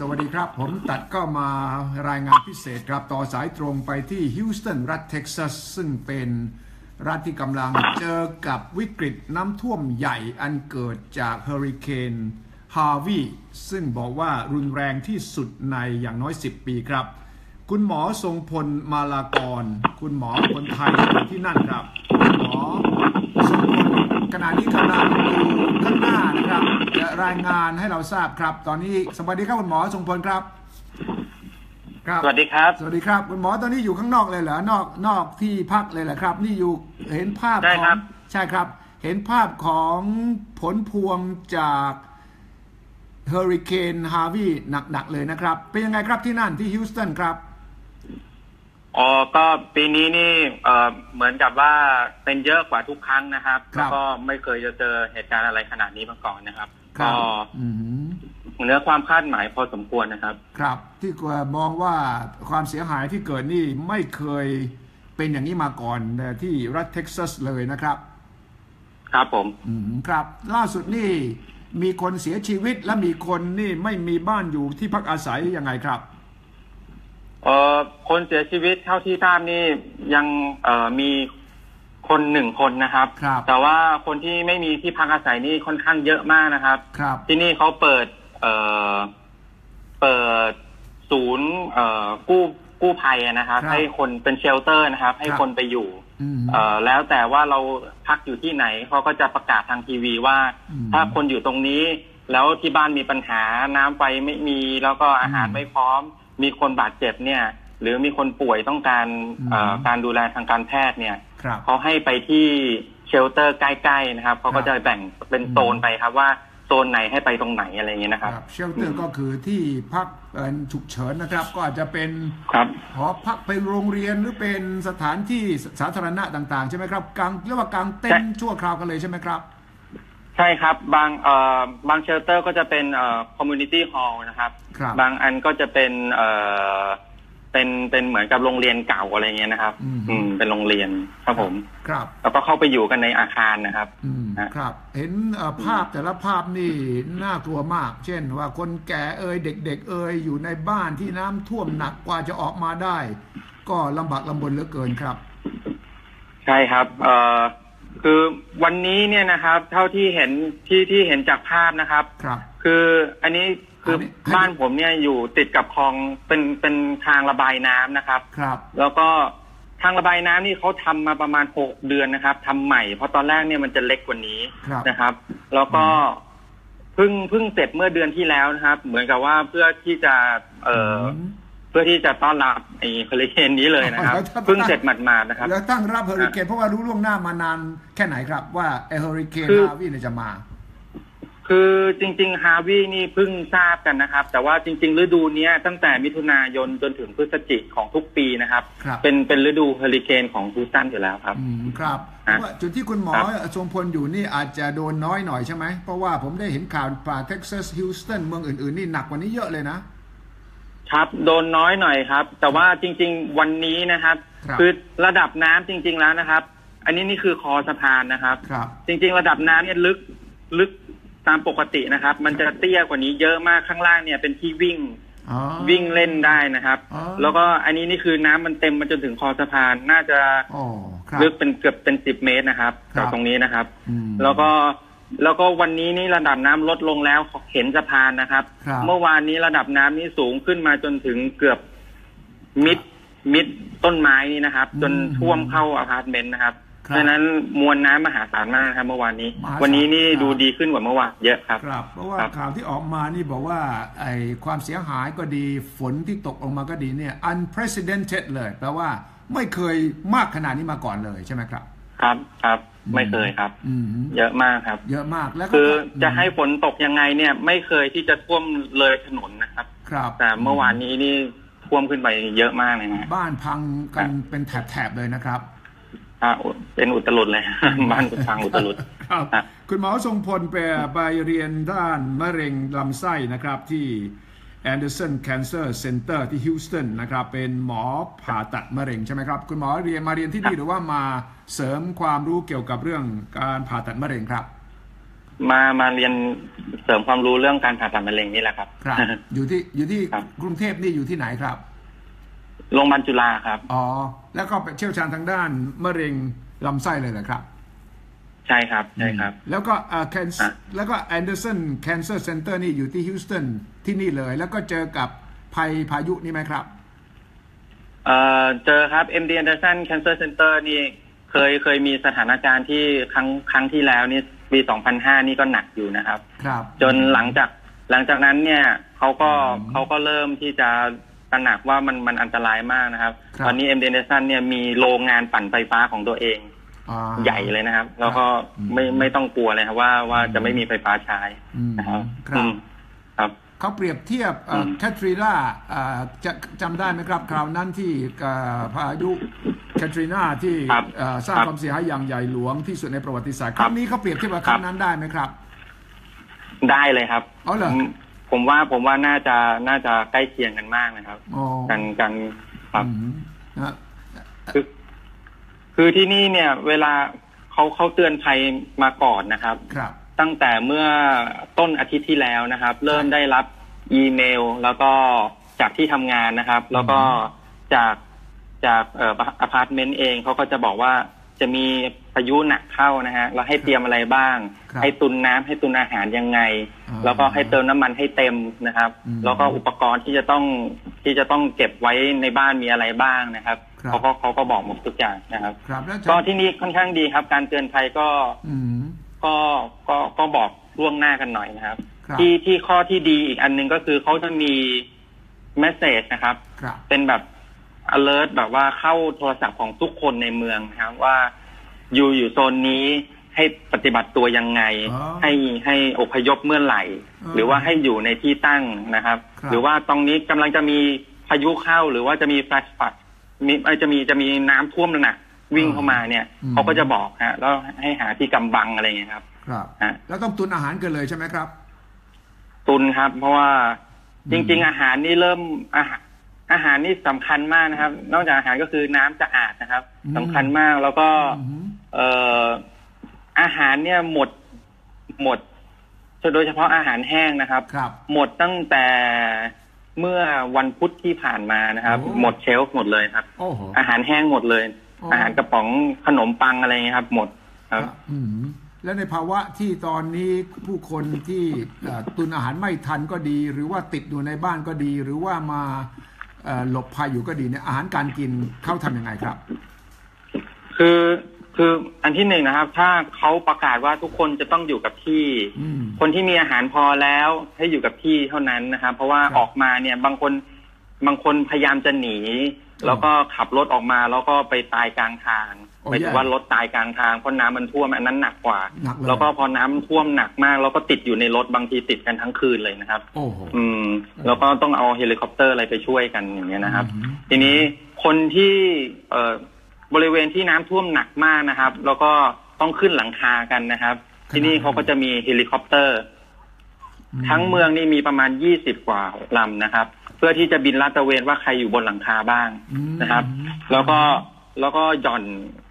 สวัสดีครับ ผมตัดก็มารายงานพิเศษครับต่อสายตรงไปที่ฮิวสตันรัฐเท็กซัส ซึ่งเป็นรัฐที่กำลังเจอกับวิกฤตน้ำท่วมใหญ่อันเกิดจากเฮอริเคนฮาวีซึ่งบอกว่ารุนแรงที่สุดในอย่างน้อย 10 ปีครับ คุณหมอทรงพลมาลากร คุณหมอคนไทยที่นั่นครับ คุณหมอทรงพลขณะนี้กำลังอยู่ข้างหน้านะครับ จะรายงานให้เราทราบครับ ตอนนี้สวัสดีครับคุณหมอทรงพลครับ ครับ สวัสดีครับ สวัสดีครับคุณหมอตอนนี้อยู่ข้างนอกเลยเหรอนอกนอกที่พักเลยเหรอครับ นี่อยู่เห็นภาพใช่ขครัองบใช่ครับ เห็นภาพของผลพวงจากเฮอริเคนฮาวีหนักๆเลยนะครับ เป็นยังไงครับที่นั่นที่ฮิวสตันครับอ๋อก็ปีนี้นี่เอ่อเหมือนกับว่าเป็นเยอะกว่าทุกครั้งนะครับครับ แล้วก็ไม่เคยจะเจอเหตุการณ์อะไรขนาดนี้มาก่อนนะครับครั ก็บอืมเหนือความคาดหมายพอสมควรนะครับ ครับ ที่กมองว่าความเสียหายที่เกิดนี่ไม่เคยเป็นอย่างนี้มาก่อนแต่ที่รัฐเท็กซัสเลยนะครับ ครับผมอืมครับ ล่าสุดนี่มีคนเสียชีวิตและมีคนนี่ไม่มีบ้านอยู่ที่พักอาศัยยังไงครับเอ่อคนเสียชีวิตเท่าที่ทราบนี่ยังเอ่อมี คนหนึ่งคนนะครับ ครับ แต่ว่าคนที่ไม่มีที่พักอาศัยนี่ค่อนข้างเยอะมากนะครับ ครับ ที่นี่เขาเปิด เอ่อ เปิดศูนย์เอ่อกู้กู้ภัยอะนะครับ ครับให้คนเป็นเชลเตอร์นะครับ ให้ครับ คนไปอยู่ อืม เอ่อแล้วแต่ว่าเราพักอยู่ที่ไหนเขาก็จะประกาศทางทีวีว่า อืมถ้าคนอยู่ตรงนี้ แล้วที่บ้านมีปัญหาน้ำไฟไม่มีแล้วก็อาหารอืมไม่พร้อม มีคนบาดเจ็บเนี่ย หรือมีคนป่วยต้องการเอ่ออืมการดูแลทางการแพทย์เนี่ยครับ เขาให้ไปที่เชลเตอร์ใกล้ๆนะครับเขาก็จะแบ่งเป็นโซนไปครับว่าโซนไหนให้ไปตรงไหนอะไรอย่างเงี้ยนะครับเชลเตอร์ก็คือที่พักเอ่อฉุกเฉินนะครับ ก็อาจจะเป็นครับหอพักเป็นโรงเรียนหรือเป็นสถานที่สาธารณะต่างๆ ใช่ไหมครับกลางเรียกว่ากลางเต็นท์ชั่วคราวกันเลยใช่ไหมครับ ใช่ครับบางเอ่อบางเชลเตอร์ก็จะเป็นเอ่อคอมมูนิตี้ฮอลล์นะครับครับบางอันก็จะเป็นเอ่อ เป็นเป็นเหมือนกับโรงเรียนเก่าอะไรเงี้ยนะครับอืมอืมเป็นโรงเรียนครับผม ครับ แล้วก็เข้าไปอยู่กันในอาคารนะครับ อืมฮะครับ เห็นเอ่อภาพแต่ละภาพนี่น่ากลัวมาก เช่นว่าคนแก่เอ่ยเด็ก ๆ เอ่ยอยู่ในบ้านที่น้ำท่วมหนักกว่าจะออกมาได้ ก็ลำบากลำบนเหลือเกินครับ ใช่ครับ เอ่อคือวันนี้เนี่ยนะครับ เท่าที่เห็นที่ที่เห็นจากภาพนะครับ ครับ คืออันนี้ คืออนนี้ให้บ้านผมเนี่ยอยู่ติดกับคลองเป็นเป็นทางระบายน้ำนะครับ ครับ แล้วก็ทางระบายน้ำนี่เขาทำมาประมาณหกเดือนนะครับทำใหม่เพราะตอนแรกเนี่ยมันจะเล็กกว่านี้ครับนะครับ แล้วก็เพิ่งเพิ่งเสร็จเมื่อเดือนที่แล้วนะครับ เหมือนกับว่าเพื่อที่จะ เอ่ออมเพื่อที่จะต้อนรับไอ้เฮอริเคนนี้เลยนะครับแล้วถ้าเพิ่งเสร็จหมาดๆนะครับ แล้วตั้งรับเฮอริเคนเพราะว่ารู้ล่วงหน้ามานานแค่ไหนครับ ว่าไอเฮอริเคนคือฮาวีเนี่ยจะมา คือจริง ๆ ฮาวีนี่เพิ่งทราบกันนะครับ แต่ว่าจริง ๆ ฤดูเนี้ยตั้งแต่มิถุนายนจนถึงพฤศจิกของทุกปีนะครับ ครับเป็นเป็นฤดูเฮอริเคนของฮูสตันอยู่แล้วครับ อืมครับเพฮะ ราะว่าจุดที่คุณหมอครับทรงพลอยู่นี่อาจจะโดนน้อยหน่อยใช่ไหม เพราะว่าผมได้เห็นข่าวป่าเท็กซัสฮิวสตันเมืองอื่น ๆ นี่หนักกว่านี้เยอะเลยนะ ครับโดนน้อยหน่อยครับ แต่ว่าจริง ๆ วันนี้นะครับครับ อระดับน้ำจริง ๆ แล้วนะครับ อันนี้นี่คือคอสะพานนะครับ ครับ จริง ๆ ระดับน้ำเนี่ยลึกลึก ตามปกตินะครับ มันจะเตี้ยกว่านี้เยอะมากข้างล่างเนี่ยเป็นที่วิ่งอ๋อวิ่งเล่นได้นะครับอ๋อแล้วก็อันนี้นี่คือน้ำมันเต็มมาจนถึงคอสะพานน่าจะอ๋อครับลึกเป็นเกือบเป็นสิบเมตรนะครับครับจากตรงนี้นะครับอืมแล้วก็แล้วก็วันนี้นี่ระดับน้ำลดลงแล้วเห็นสะพานนะครับครับเมื่อวานนี้ระดับน้ำนี้สูงขึ้นมาจนถึงเกือบมิดมิดต้นไม้นี่นะครับ จนท่วมเข้าอพาร์ตเมนต์นะครับ ครับดังนั้นมวลน้ำมหาศาลมากนะครับเมื่อวานนี้ มหาศาลวันนี้นี่ครับ ดูดีขึ้นกว่าเมื่อวานเยอะครับ ครับ เพราะว่าครับข่าวที่ออกมานี่บอกว่าไอ้ความเสียหายก็ดีฝนที่ตกลงมาก็ดีเนี่ย unprecedented เลยแปลว่าไม่เคยมากขนาดนี้มาก่อนเลยใช่ไหมครับ ครับครับไม่เคยครับ อืมเยอะมากครับ เยอะมากแล้วก็คือจะให้ฝนตกยังไงเนี่ย ไม่เคยที่จะท่วมเลยถนนนะครับ ครับแต่เมื่อวานนี้นี่ท่วมขึ้นไปเยอะมากเลยนะ บ้านพังกันเป็นแถบๆเลยนะครับอ่าอุ เป็นอุตลุดเลยบ้านคุณทางอุตลุดครับครับคุณหมอทรงพลไปไปเรียนด้านมะเร็งลำไส้นะครับที่ Anderson Cancer Center ที่ฮิวสตันนะครับ เป็นหมอผ่าตัดมะเร็งใช่ไหมครับ คุณหมอเรียนมาเรียนที่นี่หรือว่ามาเสริมความรู้เกี่ยวกับเรื่องการผ่าตัดมะเร็งครับ มามาเรียนเสริมความรู้เรื่องการผ่าตัดมะเร็งนี่แหละครับครับอยู่ที่อยู่ที่ครับกรุงเทพนี่อยู่ที่ไหนครับ โรงพยาบาลจุฬาครับ อ๋อ แล้วก็เชี่ยวชาญทางด้านมะเร็งลำไส้เลยเหรอครับ ใช่ครับใช่ครับ แล้วก็เอ่อ Can- อะแล้วก็ Anderson Cancer Center นี่อยู่ที่ฮิวสตันที่นี่เลย แล้วก็เจอกับภัยพายุนี่ไหมครับ เอ่อเจอครับ MD Anderson Cancer Center นี่เคยเคยมีสถานการณ์ที่ครั้งครั้งที่แล้วนี่ปี 2005 นี่ก็หนักอยู่นะครับ ครับ จนหลังจากหลังจากนั้นเนี่ยเขาก็อืมเขาก็เริ่มที่จะ ตระหนักว่ามันมันอันตรายมากนะครับ ครับ ตอนนี้ MD Anderson เนี่ยมีโรงงานปั่นไฟฟ้าของตัวเอง อ่า ใหญ่เลยนะครับ แล้วก็อืม ไม่ไม่ต้องกลัวเลยครับว่าว่าจะไม่มีไฟฟ้าใช้อืมนะครับครับอืมครับ เขาเปรียบเทียบเอ่ออมแคทรีนาเอ่อจะจำได้ไหมครับ คราวนั้นที่เอ่อพายุแคทรีนาที่ครับเอ่อสร้างครับความเสียหายอย่างใหญ่หลวงที่สุดในประวัติศาสตร์คครับรั้งนี้เขาเปรียบเทียบกับครั้งนั้นได้ไหมครับ ได้เลยครับ อ๋อเหรอผม ผมว่าผมว่าน่าจะน่าจะใกล้เคียงกันมากนะครับอ๋อกันกันครับอืมนะคือคือที่นี่เนี่ย เวลาเขาเขาเตือนภัยมาก่อนนะครับ ครับ ตั้งแต่เมื่อต้นอาทิตย์ที่แล้วนะครับ เริ่มได้รับอีเมลแล้วก็จากที่ทำงานนะครับ แล้วก็จากจากเอ่ออพาร์ตเมนต์เองเขาก็จะบอกว่าจะมีพายุหนักเข้านะฮะแล้วให้เตรียมอะไรบ้างครับให้ตุนน้ำให้ตุนอาหารยังไงอ่าแล้วก็ให้เติมน้ำมันให้เต็มนะครับอืมแล้วก็อุปกรณ์ที่จะต้องที่จะต้องเก็บไว้ในบ้านมีอะไรบ้างนะครับครับเขาก็เขาก็บอกหมดทุกอย่างนะครับครับแล้วจะก็ที่นี่ค่อนข้างดีครับ การเตือนภัยก็อืมก็ก็ก็บอกล่วงหน้ากันหน่อยนะครับครับที่ที่ข้อที่ดีอีกอันหนึงก็คือเขาจะมีเมสเซจนะครับครับ เป็นแบบ alert แบบว่าเข้าโทรศัพท์ของทุกคนในเมืองนะครับว่า อยู่อยู่โซนนี้ให้ปฏิบัติตัวยังไง อ๋อให้ให้อพยพเมื่อไหร่ อ๋อหรือว่าให้อยู่ในที่ตั้งนะครับ ครับ หรือว่าตรงนี้กำลังจะมีพายุเข้าหรือว่าจะมีแฟลชฟ o ดมีเอ่อจะมีจะมีน้ำท่วมหนักวิ่งเข้ามาเนี่ยอืม เขาก็จะบอกฮะแล้วให้หาที่กำบังอะไรอย่างเงี้ยครับครับ ฮะ แล้วต้องตุนอาหารกันเลยใช่ไหมครับ ตุนครับ เพราะว่าอืมจริง ๆ อาหารนี่เริ่มอาหารอาหารนี่สำคัญมากนะครับ นอกจากอาหารก็คือน้ำสะอาดนะครับสำคัญมากแล้วก็อืม เอ่ออาหารเนี่ยหมดหมดโดยเฉพาะอาหารแห้งนะครับ ครับหมดตั้งแต่เมื่อวันพุธที่ผ่านมานะครับ โอ้ หมดเชลฟ์หมดเลยครับ โอ้โห อาหารแห้งหมดเลยอ๋อออาหารกระป๋องขนมปังอะไรเงี้ยครับ หมดครับ อืมแล้วในภาวะที่ตอนนี้ผู้คนที่เอ่อตุนอาหารไม่ทันก็ดี หรือว่าติดอยู่ในบ้านก็ดี หรือว่ามาเอ่อหลบภัยอยู่ก็ดีเนี่ยอาหารการกินเขาทำยังไงครับ คือ คืออันที่หนึ่งนะครับ ถ้าเขาประกาศว่าทุกคนจะต้องอยู่กับที่อืมคนที่มีอาหารพอแล้วให้อยู่กับที่เท่านั้นนะครับ เพราะว่าครับออกมาเนี่ยบางคนบางคนพยายามจะหนี แล้วก็ขับรถออกมาแล้วก็ไปตายกลางทางโอ้หมายถึแย่งว่ารถตายกลางทางเพราะน้ำมันท่วมอันนั้นหนักกว่าหนักเลยแล้วก็พอน้ำท่วมหนักมาก แล้วก็ติดอยู่ในรถบางทีติดกันทั้งคืนเลยนะครับโอ้โหอืม แล้วก็ต้องเอาเฮลิคอปเตอร์อะไรไปช่วยกันอย่างเงี้ยนะครับอืมทีนี้คนที่ เอ่อ บริเวณที่น้ำท่วมหนักมากนะครับ แล้วก็ต้องขึ้นหลังคากันนะครับ ที่นี่เขาก็จะมีเฮลิคอปเตอร์ ทั้งเมืองนี่มีประมาณยี่สิบกว่าลำนะครับ เพื่อที่จะบินลาดตระเวนว่าใครอยู่บนหลังคาบ้างอืมนะครับ แล้วก็แล้วก็หย่อน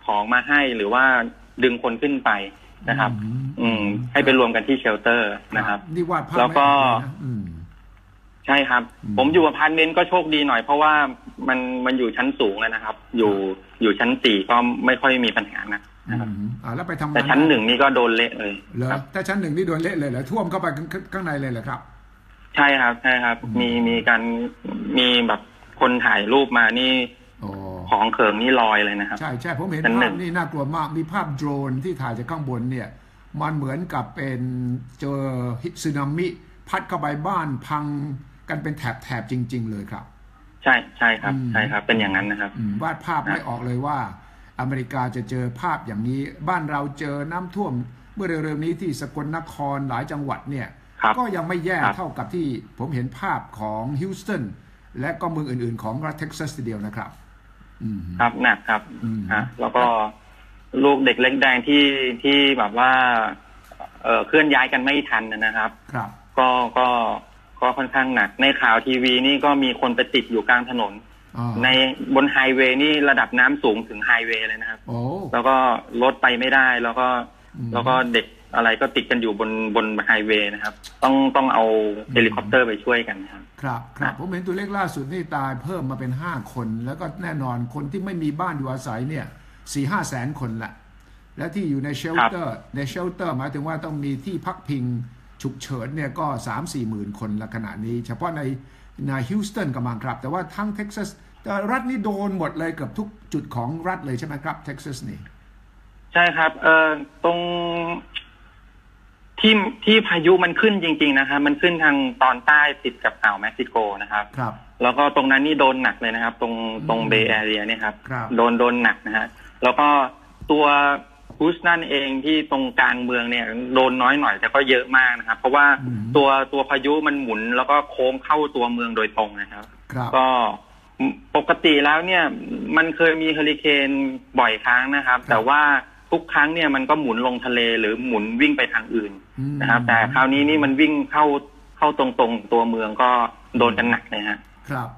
ของมาให้หรือว่าดึงคนขึ้นไปนะครับ อืมอืมให้ไปรวมกันที่เชลเตอร์นะครับนี่วาดภาพแล้วก็ ใช่ครับอืมผมอยู่อพาร์ตเมนต์ก็โชคดีหน่อย เพราะว่ามันมันอยู่ชั้นสูงอะนะครับ อยู่อยู่ชั้นสี่ก็ไม่ค่อยมีปัญหานะอืนะครับมอ่าแล้วไปทำงานแต่ชั้นหนึ่งนี่ก็โดนเละเลยเหรอครับถ้าชั้นหนึ่งนี่โดนเละเลยเหรอท่วมเข้าไปข้างข้างในเลยเหรอครับ ใช่ครับใช่ครับอืมมีมีการมีแบบคนถ่ายรูปมานี่โอ้ของเขิงนี่ลอยเลยนะครับ ใช่ใช่ผมเห็นชั้นหนึ่ภาพงนี่น่ากลัวมากมีภาพโดรนที่ถ่ายจากข้างบนเนี่ย มันเหมือนกับเป็นเจอสึนามิ พัดเข้าไปบ้านพัง กันเป็นแถบแถบๆจริง ๆ เลยครับ ใช่ใช่ครับอืมใช่ครับ เป็นอย่างนั้นนะครับอืมวาดภาพไม่ออกเลยว่า อเมริกาจะเจอภาพอย่างนี้ บ้านเราเจอน้ำท่วม เมื่อเร็วๆนี้ที่สกลนครหลายจังหวัดเนี่ยครับก็ยังไม่แย่ครับเท่ากับที่ผมเห็นภาพของฮิวสตันและก็เมืองอื่น ๆ ของรัฐเท็กซัสทีเดียวนะครับอืมครับหนักครับอืมฮะแล้วก็ลูกเด็กเล็กแดงที่ที่แบบว่า เอ่อเคลื่อนย้ายกันไม่ทันนะครับ ครับ ก็ก็ ก็ค่อนข้างหนัก ในข่าวทีวีนี่ก็มีคนไปติดอยู่กลางถนนอ่าในบนไฮเวย์นี่ระดับน้ำสูงถึงไฮเวย์เลยนะครับโอ้แล้วก็รถไปไม่ได้แล้วก็อืมแล้วก็เด็กอะไรก็ติดกันอยู่บนบนไฮเวย์นะครับ ต้องต้องเอาเฮลิคอปเตอร์ไปช่วยกันนะครับ ครับครับผมเห็นตัวเลขล่าสุดนี่ตายเพิ่มมาเป็นห้าคน แล้วก็แน่นอนคนที่ไม่มีบ้านอยู่อาศัยเนี่ยสี่ห้าแสนคนละและที่อยู่ในเชลเตอร์ในเชลเตอร์หมายถึงว่าต้องมีที่พักพิง ฉุกเฉินเนี่ยก็สามสี่หมื่นคนละขณะนี้ เฉพาะในในฮิวสตันกำลังครับ แต่ว่าทั้งเท็กซัสแต่รัฐนี้โดนหมดเลยเกือบทุกจุดของรัฐเลยใช่ไหมครับเท็กซัสนี่ ใช่ครับเอ่อตรงที่ที่พายุมันขึ้นจริง ๆ นะครับมันขึ้นทางตอนใต้ติดกับอ่าวเม็กซิโกนะครับ ครับ แล้วก็ตรงนั้นนี่โดนหนักเลยนะครับ ตรงตรงอืมเบย์แอเรียเนี่ยครับครับ โดนโดนหนักนะฮะแล้วก็ตัว ฮูสตันเองที่ตรงกลางเมืองเนี่ยโดนน้อยหน่อยแต่ก็เยอะมากนะครับ เพราะว่าอืมตัวตัวพายุมันหมุนแล้วก็โค้งเข้าตัวเมืองโดยตรงนะครับครับ ก็ปกติแล้วเนี่ย มันเคยมีเฮอริเคนบ่อยครั้งนะครับ แต่ว่าทุกครั้งเนี่ยมันก็หมุนลงทะเลหรือหมุนวิ่งไปทางอื่นอืมนะครับ แต่คราวนี้นี่มันวิ่งเข้าเข้าตรงๆตัวเมืองก็โดนกันหนักเลยฮะครับ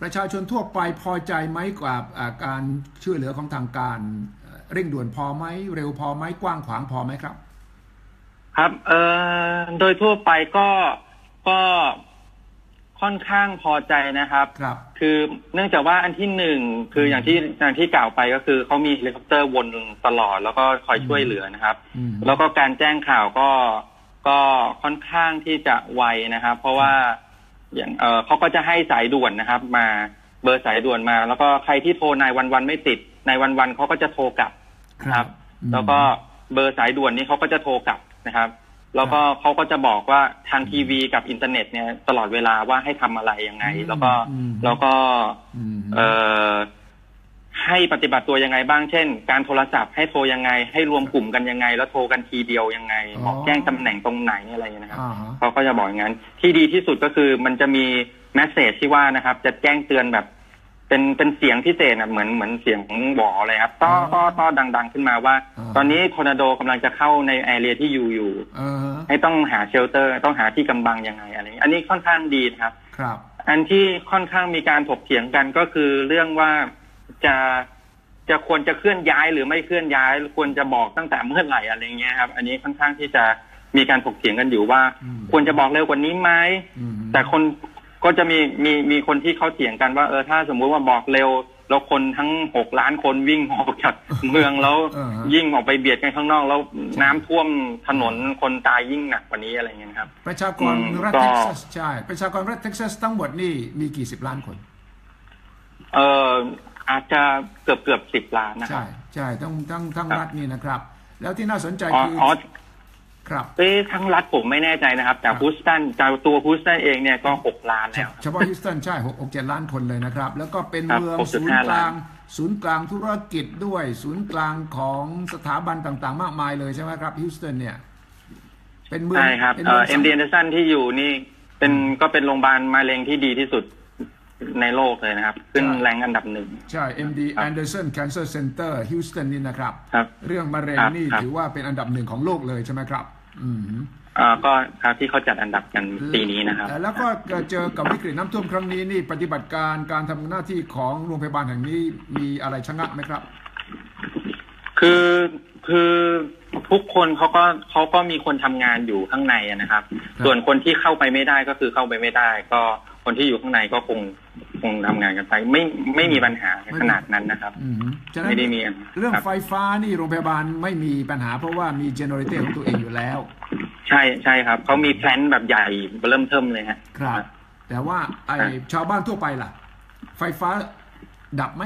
ประชาชนทั่วไปพอใจไหมกับอ่าการช่วยเหลือของทางการเอ่อ เร่งด่วนพอไหมเร็วพอไหมกว้างขวางพอไหมครับ ครับ เอ่อโดยทั่วไปก็ก็ค่อนข้างพอใจนะครับครับ คือเนื่องจากว่าอันที่หนึ่งคืออย่างที่อย่างที่กล่าวไปก็คือเขามีเฮลิคอปเตอร์วนตลอดแล้วก็คอยช่วยเหลือนะครับ อืม แล้วก็การแจ้งข่าวก็ก็ค่อนข้างที่จะไวนะครับ เพราะว่าอย่างเออเขาก็จะให้สายด่วนนะครับ มาเบอร์สายด่วนมา แล้วก็ใครที่โทรนายวันวันไม่ติด นายวันวันเขาก็จะโทรกลับนะครับอืมแล้วก็เบอร์สายด่วนนี้เขาก็จะโทรกลับนะครับ แล้วก็เขาก็จะบอกว่าทางทีวีกับอินเทอร์เน็ตเนี่ยตลอดเวลาว่าให้ทำอะไรยังไง แล้วก็อืมแล้วก็อืมเอ่อให้ปฏิบัติตัวยังไงบ้าง เช่น การโทรศัพท์ให้โทรยังไง ให้รวมกลุ่มกันยังไง แล้วโทรกันทีเดียวยังไงอ๋อบอกแจ้งตำแหน่งตรงไหนอะไรอย่างเงี้ยนะครับอ่าฮะเขาก็จะบอกอย่างนั้น ที่ดีที่สุดก็คือมันจะมีแมสเซจที่ว่านะครับ จะแจ้งเตือนแบบ เป็นเป็นเสียงพิเศษนะเหมือนเหมือนเสียงของหวอเลยครับต้อต้อต้อดัง ๆ ขึ้นมาว่า ตอนนี้ทอร์นาโดกำลังจะเข้าในแอเรียที่อยู่อยู่เออฮะให้ต้องหาเชลเตอร์ ต้องหาที่กำบังยังไงอะไรอย่างนี้อันนี้ค่อนข้างดีนะครับ ครับ อันที่ค่อนข้างมีการถกเถียงกันก็คือเรื่องว่าจะจะควรจะเคลื่อนย้ายหรือไม่เคลื่อนย้าย ควรจะบอกตั้งแต่เมื่อไหร่อะไรเงี้ยครับ อันนี้ค่อนข้างที่จะมีการถกเถียงกันอยู่ว่าอืมควรจะบอกเร็วกว่านี้ไหมอืมแต่คน ก็จะมีมีมีคนที่เขาเถียงกันว่าเออถ้าสมมุติว่าบอกเร็วแล้วคนทั้งหกล้านคนวิ่งออกจากเมืองแล้วเออฮะยิ่งออกไปเบียดกันข้างนอก แล้วน้ำท่วมถนนคนตายยิ่งหนักกว่านี้อะไรเงี้ยนะครับ ประชากรอืมรัฐก็เท็กซัสใช่ ประชากรรัฐเท็กซัสทั้งหมดนี่มีกี่สิบล้านคน เอออาจจะเกือบเกือบสิบล้านนะคใช่รับ ใช่ทั้งทั้งทั้งรัฐนี่นะครับ แล้วที่น่าสนใจอ๋อคืออ๋อครับ เอ้ทั้งรัฐผมไม่แน่ใจนะครับ แต่ครับฮูสตันจากตัวฮูสตันเองเนี่ยก็หกล้านเฉแล้ว เฉพาะฮิวสตันใช่หกหกเจ็ดล้านคนเลยนะครับ แล้วก็เป็นครับเมือง6.5ศูนย์กลางล้านศูนย์กลางธุรกิจด้วย ศูนย์กลางของสถาบันต่างๆ มากมายเลยใช่ไหมครับฮิวสตันเนี่ย เป็นเมืองใช่ครับเป็นเอ่เมือองเอ็มดีแอนเดอร์สันที่อยู่นี่เป็นก็เป็นโรงพยาบาลมะเร็งที่ดีที่สุดในโลกเลยนะครับ ขึ้นแรงอันดับหนึ่ง ใช่ MD ครับ Anderson Cancer Center ฮิวสตันนี่นะครับครับ เรื่องมะเร็งครับนี่ครับถือว่าเป็นอันดับหนึ่งของโลกเลยใช่ไหมครับอืมเอ่อ ก็ครับที่เขาจัดอันดับกันปีนี้นะครับ แล้วก็เจอกับวิกฤตน้ำท่วมครั้งนี้นี่ปฏิบัติการการทำหน้าที่ของโรงพยาบาลแห่งนี้มีอะไรชะงักไหมครับ คือคือทุกคนเขาก็เขาก็มีคนทำงานอยู่ข้างในอะนะครับครับ ส่วนคนที่เข้าไปไม่ได้ก็คือเข้าไปไม่ได้ ก็ คนที่อยู่ข้างในก็คงคงทำงานกันไป ไม่ไม่มีปัญหาขนาดนั้นนะครับอืมฉะนั้นไม่ได้มีะเรื่องคบไฟฟ้านี่โรงพยาบาลไม่มีปัญหาเพราะว่ามีเจเนอเรเตอร์ของตัวเองอยู่แล้ว ใช่ใช่ครับเขามีแพลนแบบใหญ่เริ่มเทิมเลยฮะครับ แต่ว่าไอครับชาวบ้านทั่วไปล่ะ ไฟฟ้าดับไหม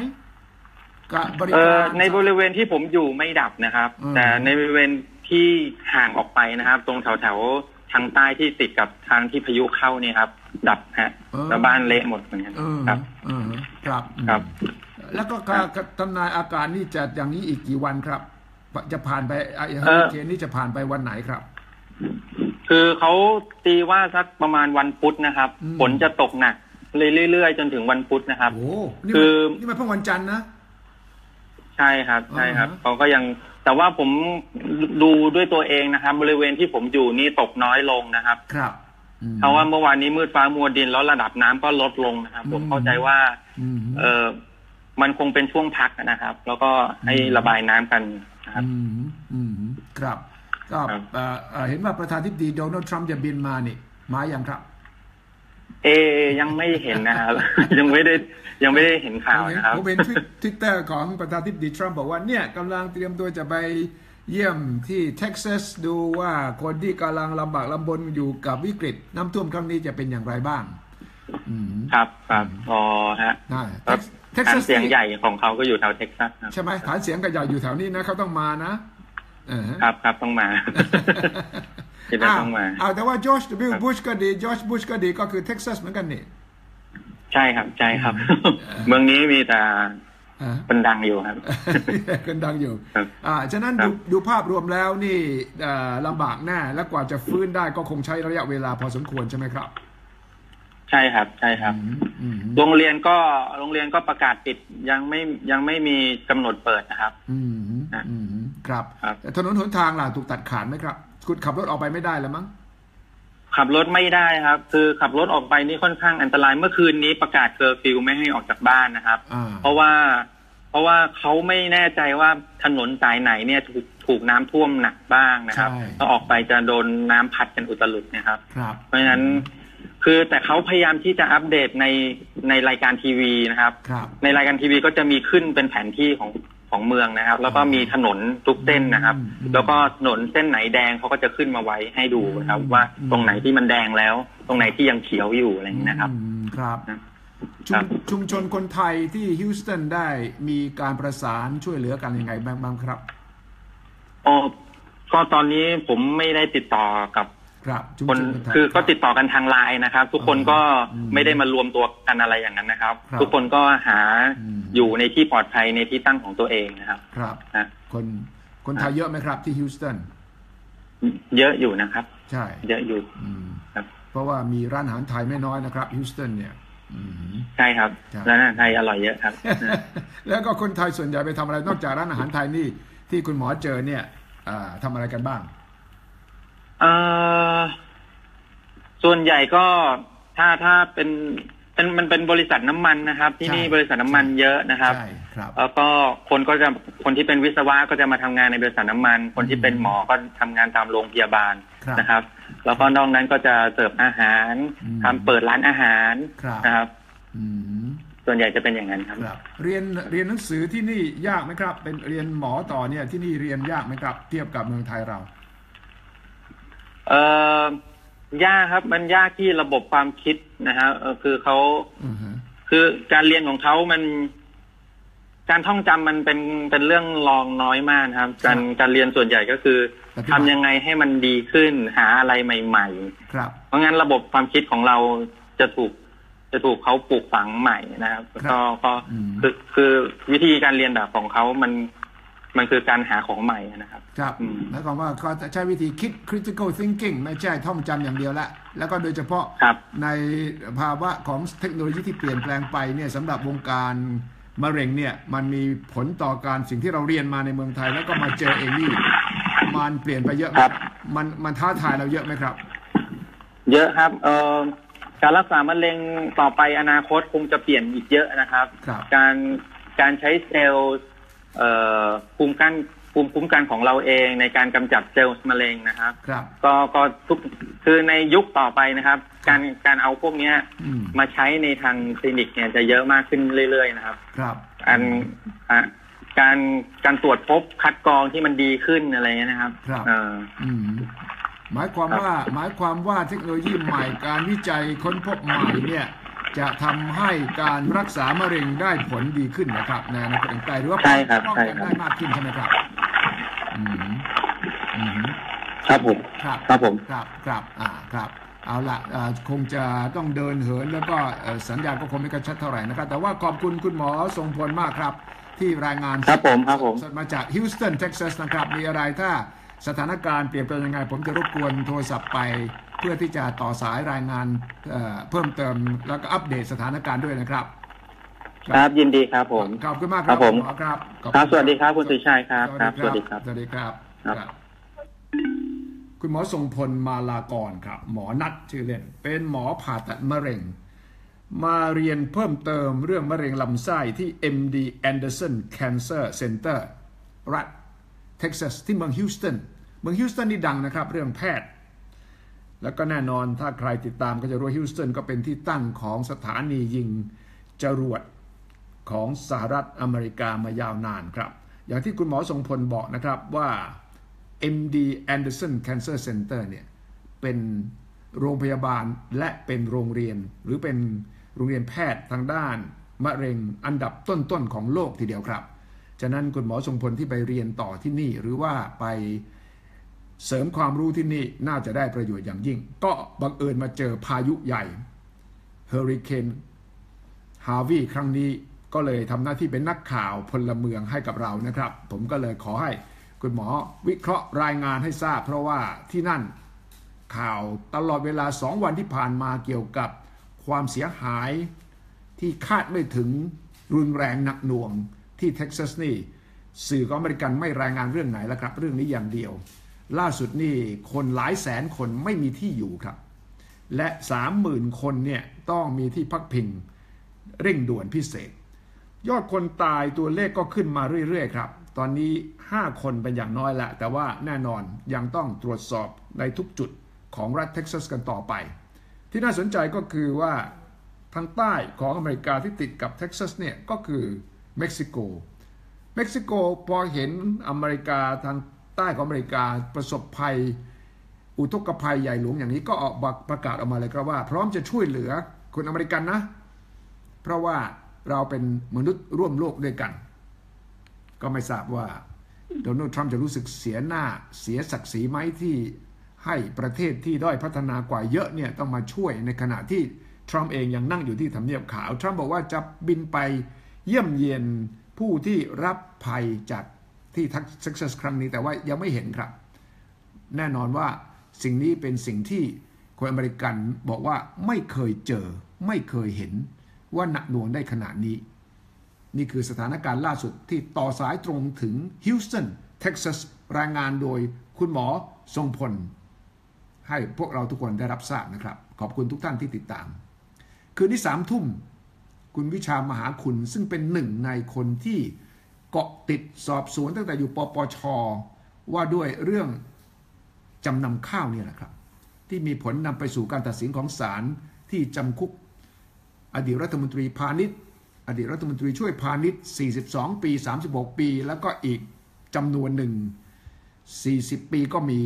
กับบริเอ่กาอรในบริเวณที่ผมอยู่ไม่ดับนะครับอืมแต่ในบริเวณที่ห่างออกไปนะครับ ตรงแถวแถวๆทางใต้ที่ติดกับทางที่พายุเข้าเนี่ยครับ ดับฮะแล้วบ้านเละหมดเหมือนกันเออครับเออครับครับ แล้วก็การทำนายอากาศนี่จะอย่างนี้อีกกี่วันครับ จะผ่านไปไอ้เฮเอ่ออริเคนนี่จะผ่านไปวันไหนครับ คือเขาตีว่าสักประมาณวันพุธนะครับอืมฝนจะตกหนักเรื่อยๆจนถึงวันพุธนะครับโอ้นี่คืมันอนี่มันเพิ่งวันจันทร์นะใช่ครับใช่ครับอ่าฮะเขาก็ยังแต่ว่าผมดูด้วยตัวเองนะครับ บริเวณที่ผมอยู่นี่ตกน้อยลงนะครับ ครับอืม เพราะว่าเมื่อวานนี้มืดฟ้ามัวดินแล้วระดับน้ำก็ลดลงนะครับ ผมอืมเข้าใจว่าอืมเออมันคงเป็นช่วงพักนะครับ แล้วก็ให้อืมระบายน้ำกันนะครับอืมอืมครับก็ครับเอ่อเอ่อเห็นว่าประธานาธิบดีโดนัลด์ทรัมป์จะบินมานี่ มาอย่างครับ เอยังไม่เห็นนะครับ ยังไม่ได้ยังไม่ได้เห็นข่าวผมเห็นนะครับผมเห็นทวิตเตอร์ของประธานาธิบดีทรัมป์บอกว่าเนี่ยกำลังเตรียมตัวจะไป เยี่ยมที่เท็กซัสดูว่าคนที่กำลังลำบากลำบนอยู่กับวิกฤตน้ำท่วมครั้งนี้จะเป็นอย่างไรบ้างอืมครับครับอ๋อฮะน่าครับเท็กฐาซันสเสียงใหญ่ของเขาก็อยู่แถวเท็กซัสครับใช่ไหมฐานเสียงกระใหญ่อยู่แถวนี้นะเขาต้องมานะเออฮะครับครับต้องมาคิดว่าต้องมาอ้าวแต่ว่าจอร์จบิลบุชก็ดีจอร์จบุชก็ดีก็คือเท็กซัสเหมือนกันนี่ใช่ครับใช่ครับ เมืองนี้มีแต่อ่า คนดังอยู่ครับกันดังอยู่ครับอ่าฉะนั้นครัดูบดูภาพรวมแล้วนี่เอ่อลำบากแน่และกว่าจะฟื้นได้ก็คงใช้ระยะเวลาพอสมควรใช่ไหมครับ ใช่ครับ ใช่ครับอืมอืมโรงเรียนก็โรงเรียนก็ประกาศปิดยังไม่ยังไม่มีกำหนดเปิดนะครับ อืมอืมครับครับแต่ถนนหนทางล่ะถูกตัดขาดไหมครับ คุณขับรถออกไปไม่ได้แล้วมั้ง ขับรถไม่ได้ครับ คือขับรถออกไปนี่ค่อนข้างอันตรายเมื่อคืนนี้ประกาศเคอร์ฟิวไม่ให้ออกจากบ้านนะครับอ่าเพราะว่า เพราะว่าเขาไม่แน่ใจว่าถนนสายไหนเนี่ยถูกถูกน้ำท่วมหนักบ้างนะครับใช่ถ้าออกไปจะโดนน้ำพัดกันอุตลุดนะครับครับ เพราะฉะนั้นคือแต่เขาพยายามที่จะอัปเดตในในรายการทีวีนะครับครับในรายการทีวีก็จะมีขึ้นเป็นแผนที่ของ ของเมืองนะครับ แล้วก็มีถนนทุกเส้นนะครับอืมแล้วก็ถนนเส้นไหนแดงเขาก็จะขึ้นมาไว้ให้ดูนะครับอืมว่าอืมตรงไหนที่มันแดงแล้ว ตรงไหนที่ยังเขียวอยู่อะไรอย่างนี้นะครับอืมครับนะชุครัมบชุมชนคนไทยที่ฮิวสตันได้มีการประสานช่วยเหลือกันยังไงบ้างบ้างครับอ๋อก็ตอนนี้ผมไม่ได้ติดต่อกับ ครับชุมคนชนคนไทยคือก็รับติดต่อกันทางไลน์นะครับ ทุกคนก็อืมไม่ได้มารวมตัวกันอะไรอย่างนั้นนะครับครับทุกคนก็หาอืมอยู่ในที่ปลอดภัยในที่ตั้งของตัวเองนะครับ ครับนะคนคนไทยเยอะไหมครับที่ฮิวสตันเยอะอยู่นะครับ ใช่ เยอะอยู่อืมครับ เพราะว่ามีร้านอาหารไทยไม่น้อยนะครับฮิวสตันเนี่ยอืมใช่ครับครับร้านอาหารไทยอร่อยเยอะครับ แล้วก็คนไทยส่วนใหญ่ไปทำอะไรนอกจากร้านอาหารไทยนี่ที่คุณหมอเจอเนี่ยอ่าทำอะไรกันบ้าง เอ่อส่วนใหญ่ก็ถ้าถ้าเป็นเป็นมันเป็นบริษัทน้ำมันนะครับ ที่นี่ใช่บริษัทน้ำมันเยอะนะครับใช่ครับแล้วก็คนก็จะคนที่เป็นวิศวะก็จะมาทำงานในบริษัทน้ำมัน คนที่เป็นหมอก็ทำงานตามโรงพยาบาลครับนะครับ แล้วก็นอกนั้นก็จะเสิร์ฟอาหารอืมทำเปิดร้านอาหารครับนะครับอืมส่วนใหญ่จะเป็นอย่างนั้นครับครับ เรียนเรียนหนังสือที่นี่ยากไหมครับ เป็นเรียนหมอต่อเนี่ยที่นี่เรียนยากไหมครับ เทียบกับเมืองไทยเรา เอ่อยากครับ มันยากที่ระบบความคิดนะฮะเอ่อคือเขาอือฮะคือการเรียนของเขามัน การท่องจำมันเป็นเป็นเรื่องรองน้อยมากนะครับ การการเรียนส่วนใหญ่ก็คือทำยังไงให้มันดีขึ้นหาอะไรใหม่ครับๆเพราะงั้นระบบความคิดของเราจะถูกจะถูกเขาปลูกฝังใหม่นะครับครับก็ก็อืมคือคือวิธีการเรียนแบบของเขามัน มันคือการหาของใหม่นะครับ ครับอืมหมายความว่าเขาจะใช้วิธีคิด critical thinking ไม่ใช่ท่องจำอย่างเดียวละ แล้วก็โดยเฉพาะครับในภาวะของเทคโนโลยีที่เปลี่ยนแปลงไปเนี่ยสำหรับวงการมะเร็งเนี่ยมันมีผลต่อการสิ่งที่เราเรียนมาในเมืองไทย แล้วก็มาเจอเองนี่มันเปลี่ยนไปเยอะไหมครับ มันมันท้าทายเราเยอะไหมครับ เยอะครับ เอ่อการรักษามะเร็งต่อไปอนาคตคงจะเปลี่ยนอีกเยอะนะครับครับการการใช้เซลล์เอ่อ ภูมิกันภูมิคุ้มกันของเราเองในการกำจัดเซลล์มะเร็งนะครับ ครับ ก็ก็ทุกคือในยุคต่อไปนะครับ การการเอาพวกเนี้ยอืมมาใช้ในทางคลินิกเนี่ยจะเยอะมากขึ้นเรื่อย ๆ นะครับ ครับอันอะการการตรวจพบคัดกรองที่มันดีขึ้นอะไรเงี้ยนะครับ ครับเอออืมหมายความว่าหมายความว่าเทคโนโลยีใหม่การวิจัยค้นพบใหม่เนี่ย จะทำให้การรักษามะเร็งได้ผลดีขึ้นนะครับในอนาคตอันไกลหรือว่าใช่ครับป้องใช่กันครับได้มากขึ้นใช่ไหมครับอืมอืมครับผมครับครับผมครับครับอ่าครับเอาละอ่าคงจะต้องเดินเหินแล้วก็เอ่อสัญญาณก็คงไม่กระชัดเท่าไหร่นะครับ แต่ว่าขอบคุณคุณหมอทรงพลมากครับ ที่รายงานครับผมครับผมสดมาจากฮิวสตันเท็กซัสนะครับ มีอะไรถ้าสถานการณ์เปลี่ยนแปลงยังไง ผมจะรบกวนโทรศัพท์ไป เพื่อที่จะต่อสายรายงานเอ่อเพิ่มเติมแล้วก็อัปเดตสถานการณ์ด้วยนะครับ ครับยินดีครับผมขอบคุณมากคครัรับบผมณหอครับขอณครับสวัสดีครับคุณสุชัยครับครับสวัสดีครับสวัสดีครับสวัสดีครับครับคุณหมอทรงพลมาลากรครับ หมอนัดชื่อเล่น เป็นหมอผ่าตัดมะเร็ง มาเรียนเพิ่มเติมเรื่องมะเร็งลำไส้ที่ MD Anderson Cancer Center รัฐเท็กซัสที่เมืองฮิวสตันเมืองฮิวสตันนี่ดังนะครับ เรื่องแพทย์ แล้วก็แน่นอนถ้าใครติดตามก็จะรู้ฮิวสตันก็เป็นที่ตั้งของสถานียิงจรวดของสหรัฐอเมริกามายาวนานครับ อย่างที่คุณหมอทรงพลบอกนะครับว่า MD Anderson Cancer Center เนี่ยเป็นโรงพยาบาลและเป็นโรงเรียน หรือเป็นโรงเรียนแพทย์ทางด้าน มะเร็งอันดับต้นๆของโลกทีเดียวครับ ฉะนั้นคุณหมอทรงพลที่ไปเรียนต่อที่นี่หรือว่าไป เสริมความรู้ที่นี่น่าจะได้ประโยชน์อย่างยิ่ง ก็บังเอิญมาเจอพายุใหญ่เฮอริเคนฮาวีครั้งนี้ก็เลยทำหน้าที่เป็นนักข่าวพลเมืองให้กับเรานะครับ ผมก็เลยขอให้คุณหมอวิเคราะห์รายงานให้ทราบ เพราะว่าที่นั่นข่าวตลอดเวลาสองวันที่ผ่านมาเกี่ยวกับความเสียหายที่คาดไม่ถึงรุนแรงหนักหน่วงที่เท็กซัสนี่ สื่อของอเมริกันไม่รายงานเรื่องไหนแล้วครับ เรื่องนี้อย่างเดียว ล่าสุดนี่คนหลายแสนคนไม่มีที่อยู่ครับ และสามหมื่นคนเนี่ยต้องมีที่พักพิงเร่งด่วนพิเศษ ยอดคนตายตัวเลขก็ขึ้นมาเรื่อยๆครับ ตอนนี้ 5 คนเป็นอย่างน้อยละ แต่ว่าแน่นอนยังต้องตรวจสอบในทุกจุดของรัฐเท็กซัสกันต่อไป ที่น่าสนใจก็คือว่าทางใต้ของอเมริกาที่ติดกับเท็กซัสเนี่ยก็คือเม็กซิโก เม็กซิโกพอเห็นอเมริกาทาง ต้ของอเมริกาประสบภัย อุทกภัยใหญ่หลวงอย่างนี้ก็ออกประกาศออกมาเลยครับว่า พร้อมจะช่วยเหลือคนอเมริกันนะ เพราะว่าเราเป็นมนุษย์ร่วมโลกด้วยกัน ก็ไม่ทราบว่าโดนัลด์ทรัมป์จะรู้สึกเสียหน้าเสียศักดิ์ศรีไหมที่ให้ประเทศที่ด้อยพัฒนากว่าเยอะเนี่ยต้องมาช่วยในขณะที่ทรัมป์เองยังนั่งอยู่ที่ทำเนียบขาว ทรัมป์บอกว่าจะบินไปเยี่ยมเยียนผู้ที่รับภัยจาก ที่ทักซัสครั้งนี้แต่ว่ายังไม่เห็นครับ แน่นอนว่าสิ่งนี้เป็นสิ่งที่คนอเมริกันบอกว่าไม่เคยเจอ ไม่เคยเห็นว่าหนักหน่วงได้ขนาดนี้ นี่คือสถานการณ์ล่าสุดที่ต่อสายตรงถึงฮิวสตันเท็กซัสรายงานโดยคุณหมอทรงพล ให้พวกเราทุกคนได้รับทราบนะครับ ขอบคุณทุกท่านที่ติดตาม คืนนี้สามทุ่ม คุณวิชามหาคุณซึ่งเป็นหนึ่งในคนที่ เกาะติดสอบสวนตั้งแต่อยู่ปปช ว่าด้วยเรื่องจำนำข้าวเนี่ยแหละครับ ที่มีผลนำไปสู่การตัดสินของศาลที่จำคุก อดีตรัฐมนตรีพาณิชย์ อดีตรัฐมนตรีช่วยพาณิชย์ 42 ปี 36 ปี แล้วก็อีกจำนวนหนึ่ง 40 ปีก็มี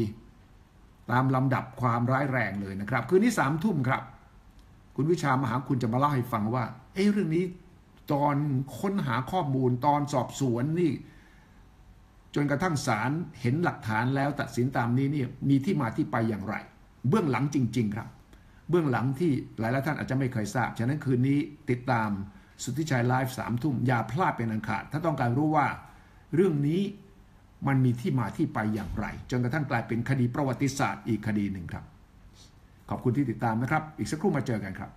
ตามลำดับความร้ายแรงเลยนะครับ คืนนี้สามทุ่มครับ คุณวิชามหาคุณจะมาเล่าให้ฟังว่า เอ้เรื่องนี้ ตอนค้นหาข้อมูลตอนสอบสวนนี่ จนกระทั่งศาลเห็นหลักฐานแล้วตัดสินตามนี้นี่มีที่มาที่ไปอย่างไร เบื้องหลังจริง ๆ ครับ เบื้องหลังที่หลายๆท่านอาจจะไม่เคยทราบ ฉะนั้นคืนนี้ติดตามสุทธิชัยไลฟ์สามทุ่มอย่าพลาดเป็นอันขาด ถ้าต้องการรู้ว่าเรื่องนี้มันมีที่มาที่ไปอย่างไร จนกระทั่งกลายเป็นคดีประวัติศาสตร์อีกคดีหนึ่งครับ ขอบคุณที่ติดตามนะครับ อีกสักครู่มาเจอกันครับ